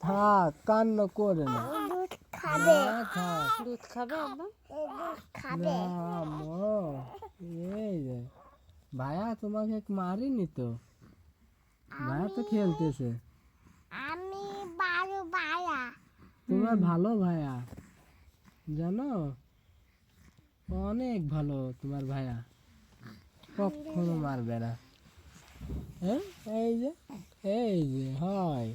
থাক কান্না করে না ভাইয়া তোমাকে মারিনি তো ভাইয়া তো খেলতেছে আমি বারো বায়া তোমার ভালো ভাইয়া জানো অনেক ভালো তোমার ভাইয়া কখনো মারবে না। হ্যাঁ এই যে এই যে হয়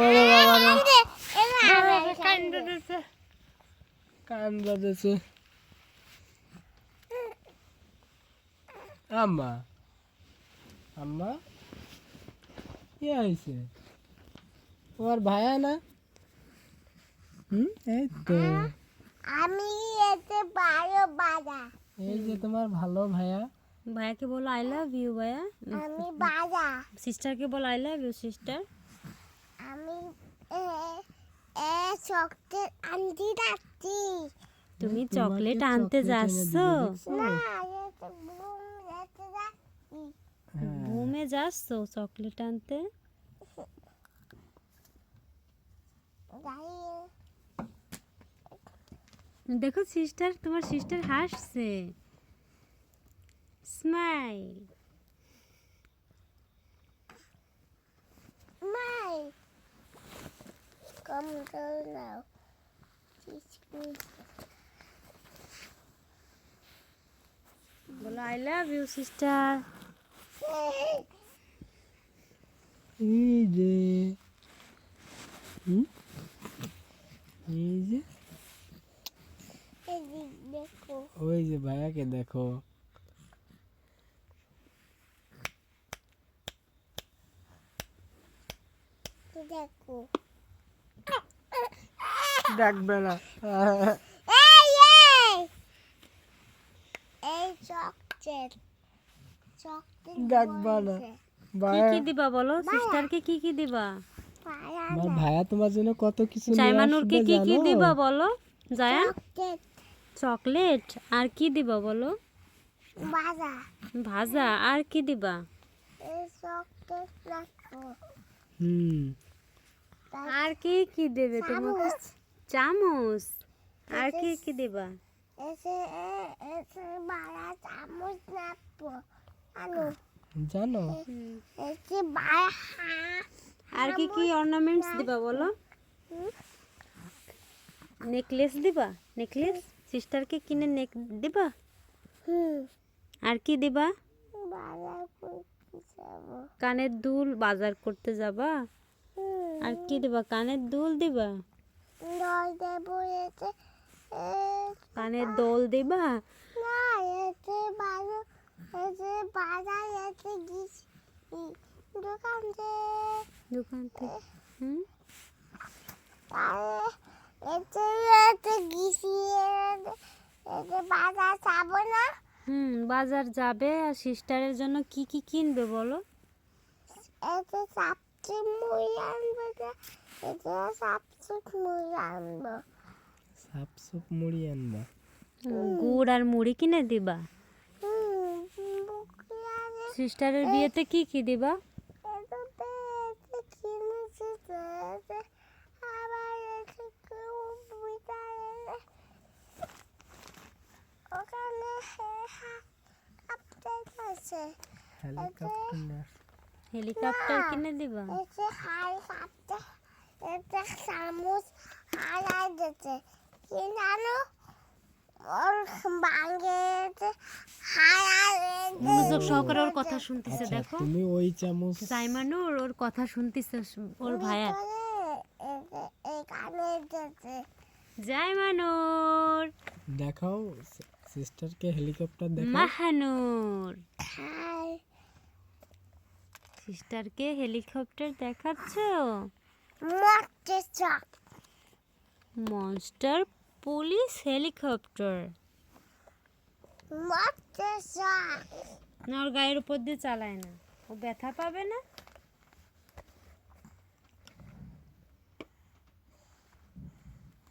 ওরে বাবা রে কান বাজেছে আম্মা আম্মা কি হয়েছে তোমার ভাইয়া না হুম এই তো আমি এতে বারো বাজা এই যে তোমার ভালো ভাইয়া। ভাইয়াকে বলো আই লাভ ইউ ভাইয়া। আমি বাজা সিস্টারকে বলো আই লাভ ইউ সিস্টার আমি এ এ চকলেট আনতে যাচ্ছি। তুমি তোমাকে চকলেট আনতে chocolate এনে যাচ্ছ? দিবে, না দেখছ? এতে বুম এতে যাচ্ছি। হ্যাঁ। ঘুমে যাচ্ছ চকলেট আনতে? দাঁড়িয়ে দেখো সিস্টার তোমার সিস্টার হাসছে। স্মাইল মাই কম করে নাও বলো আই লাভ ইউ সিস্টার এই যে হুম? এই যে। ওই যে ভাইয়াকে দেখো। দেখো। ডাকবে না এই এই। এই চকলেট চকলেট ডাকবা না কি দিবা বলো? সিস্টারকে কি কি দিবা? ভাইয়া তোমার জন্য কত কিছু কি কি দিবা বলো? জায়ান চকলেট? আর কি দিবা বলো? ভাজা। ভাজা? আর কি দিবা? এই চকলেট রাখো। হুম। আর কি কি দেবে তোমাকে চামচ। আর কি কি দিবা? এসে এ- এসে বাড়া চামচ নাপো। আনো জানো? এসে বাড়া আর কি কি অর্নামেন্টস দিবা বলো? নেকলেস দিবা? নেকলেস সিস্টারকে কিনে নেক দিবা? হুম। আর কি দিবা? কানের দুল বাজার করতে যাবা? আর কি দিবা? কানের দুল দিবা? কানের দোল দিবা? দোকান থেকে দোকান থেকে হুম? বাজার যাব না? হুম বাজার যাবে। আর সিস্টারের জন্য কি কি কিনবে বলো? এতে সাপচি মুড়ি আনব না এতে সাপচি মুড়ি আনব। সাপ মুড়ি আনবা? গুড় আর মুড়ি কিনে দিবা? হুম সিস্টারের বিয়েতে কি কি দিবা? হেলিকপ্টার হেলিকপ্টার কিনে দিবা? এতে চামচ হারাই দিতে। কি জানো ওর বাঙ্গে হারাই মনোযোগ সহকারে ওর কথা শুনতেছে আচ্ছা দেখো। তুমি ওই চামচ সাইমানুর ওর কথা শুনতেছে ওর ভাইয়া এখানে দিতে। জাইমানুর! দেখাও সিস্টারকে হেলিকপ্টার দেখাও। মাহানুর। খাই সিস্টারকে হেলিকপ্টার দেখাচ্ছ? মরতে মনস্টার পুলিশ হেলিকপ্টার না ওর গায়ের উপর দিয়ে চালায় না। ও ব্যথা পাবে না?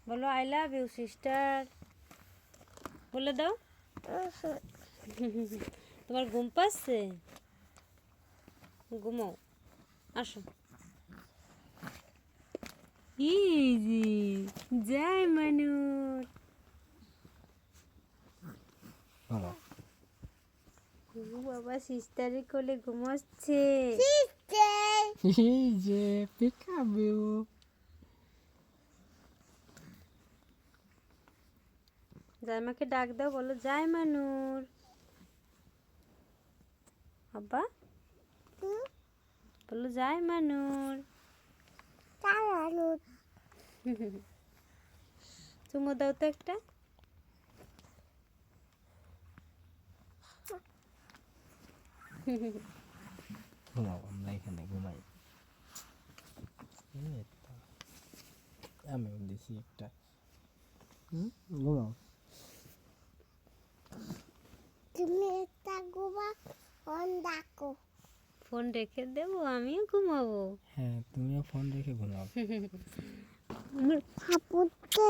বলো আই লাভ ইউ সিস্টার বলে দাও। তোমার ঘুম পাচ্ছে? ঘুমাও। আসো। ইজি জয় মানুষ। বাবা। সিস্টারের কোলে ঘুমাচ্ছে সিস্টার। এই যে পিকাবু জাইমাকে ডাক দাও বলো জয় মানুর। বাবা বলো জয় মানুর। চালানো চুমো দাও তো একটা। ঘুমাও আমরা এখানে ঘুমাই। এই দিছি একটা। হুম, ঘুমাও। তুমি একটা ঘুমা ফোন ডাকো। ফোন রেখে দেবো আমিও ঘুমাবো। হ্যাঁ তুমিও ফোন রেখে ঘুমাও। ঠাকুরকে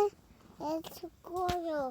এসে করো